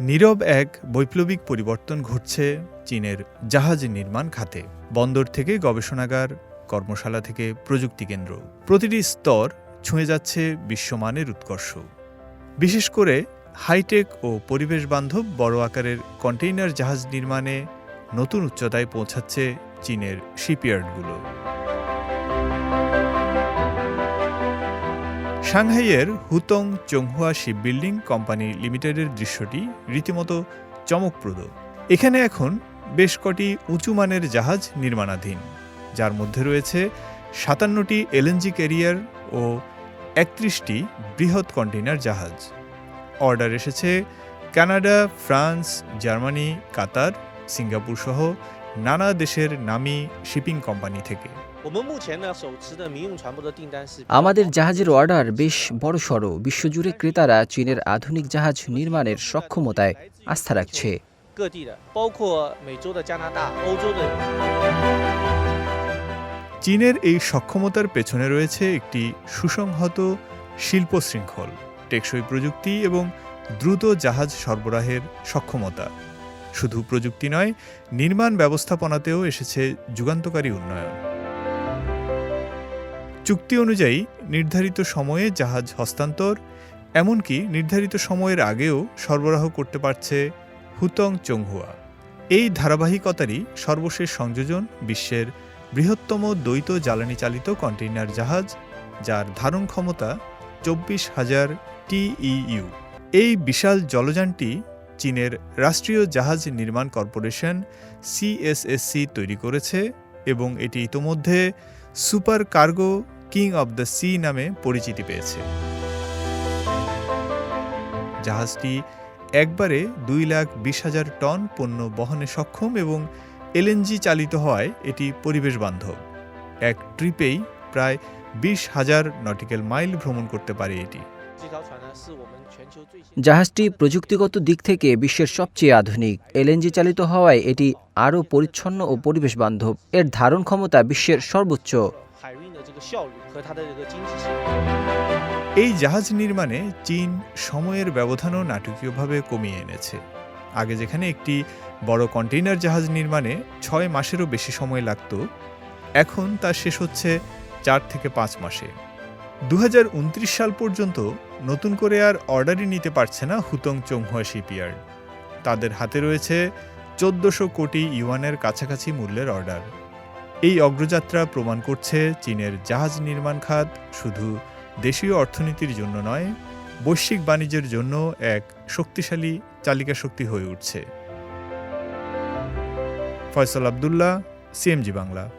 নীরব এক বৈপ্লবিক পরিবর্তন ঘটছে চীনের জাহাজ নির্মাণ খাতে। বন্দর থেকে গবেষণাগার, কর্মশালা থেকে প্রযুক্তি কেন্দ্র। প্রতিটি স্তর ছুঁয়ে যাচ্ছে বিশ্বমানের উৎকর্ষ। বিশেষ করে হাইটেক ও পরিবেশ বান্ধব বড় আকারের কন্টেইনার জাহাজ নির্মাণে নতুন উচ্চতায় পৌঁছাচ্ছে চীনের শিপইয়ার্ডগুলো। সাংহাইয়ের Hudong Zhonghua ship building company লিমিটেডের দৃশ্যটি রীতিমতো চমকপ্রদ। এখানে এখন বেশ কটি উঁচু মানের জাহাজ নির্মাণাধীন, যার মধ্যে রয়েছে সাতান্নটি এলএনজি ক্যারিয়ার ও একত্রিশটি বৃহৎ কন্টেইনার জাহাজ। অর্ডার এসেছে Canada, France, Germany, Qatar, Singapore সহ নানা দেশের নামী শিপিং কোম্পানি থেকে। আমাদের জাহাজের অর্ডার বেশ বড় সড় বিশ্বজুড়ে ক্রেতারা চীনের আধুনিক জাহাজ নির্মাণের সক্ষমতায় আস্থা রাখছে। চীনের এই সক্ষমতার পেছনে রয়েছে একটি সুসংহত শিল্প শৃঙ্খল টেকসই প্রযুক্তি এবং দ্রুত জাহাজ সরবরাহের সক্ষমতা। শুধু প্রযুক্তি নয় নির্মাণ ব্যবস্থাপনাতেও এসেছে যুগান্তকারী উন্নয়ন। চুক্তি অনুযায়ী নির্ধারিত সময়ে জাহাজ হস্তান্তর, এমনকি নির্ধারিত সময়ের আগেও সরবরাহ করতে পারছে হুতং চংহুয়া। এই ধারাবাহিকতারই সর্বশেষ সংযোজন বিশ্বের বৃহত্তম দ্বৈত জ্বালানি চালিত কন্টেইনার জাহাজ, যার ধারণ ক্ষমতা চব্বিশ হাজার টিইইউ এই বিশাল জলযানটি চীনের রাষ্ট্রীয় জাহাজ নির্মাণ কর্পোরেশন সিএসএসসি তৈরি করেছে এবং এটি ইতোমধ্যে super cargo king of the sea নামে পরিচিতি পেয়েছে। জাহাজটি একবারে দুই লাখ বিশ হাজার টন পণ্য বহনে সক্ষম এবং এলএনজি চালিত হওয়ায় এটি পরিবেশ বান্ধব। এক ট্রিপেই প্রায় বিশ হাজার নটিক্যাল মাইল ভ্রমণ করতে পারে এটি। জাহাজটি প্রযুক্তিগত দিক থেকে বিশ্বের সবচেয়ে আধুনিক। এলএনজি চালিত হওয়ায় এটি আরও পরিচ্ছন্ন ও পরিবেশ বান্ধব। এর ধারণ ক্ষমতা বিশ্বের সর্বোচ্চ। 个效率和它的这个经济性。 এই জাহাজ নির্মাণে চীন সময়ের ব্যবধানও নাটকীয়ভাবে কমিয়ে এনেছে আগে যেখানে একটি বড় কন্টেইনার জাহাজ নির্মাণে ছয় মাসেরও বেশি সময় লাগত এখন তা শেষ হচ্ছে চার থেকে পাঁচ মাসে দু সাল পর্যন্ত নতুন করে আর অর্ডারই নিতে পারছে না হুতং চংহুয়া শিপইয়ার্ড তাদের হাতে রয়েছে চোদ্দশো কোটি ইউয়ানের কাছাকাছি মূল্যের অর্ডার এই অগ্রযাত্রা প্রমাণ করছে চীনের জাহাজ নির্মাণ খাত শুধু দেশীয় অর্থনীতির জন্য নয়, বৈশ্বিক বাণিজ্যের জন্য এক শক্তিশালী চালিকা শক্তি হয়ে উঠছে। ফয়সল আবদুল্লাহ, সিএমজি বাংলা।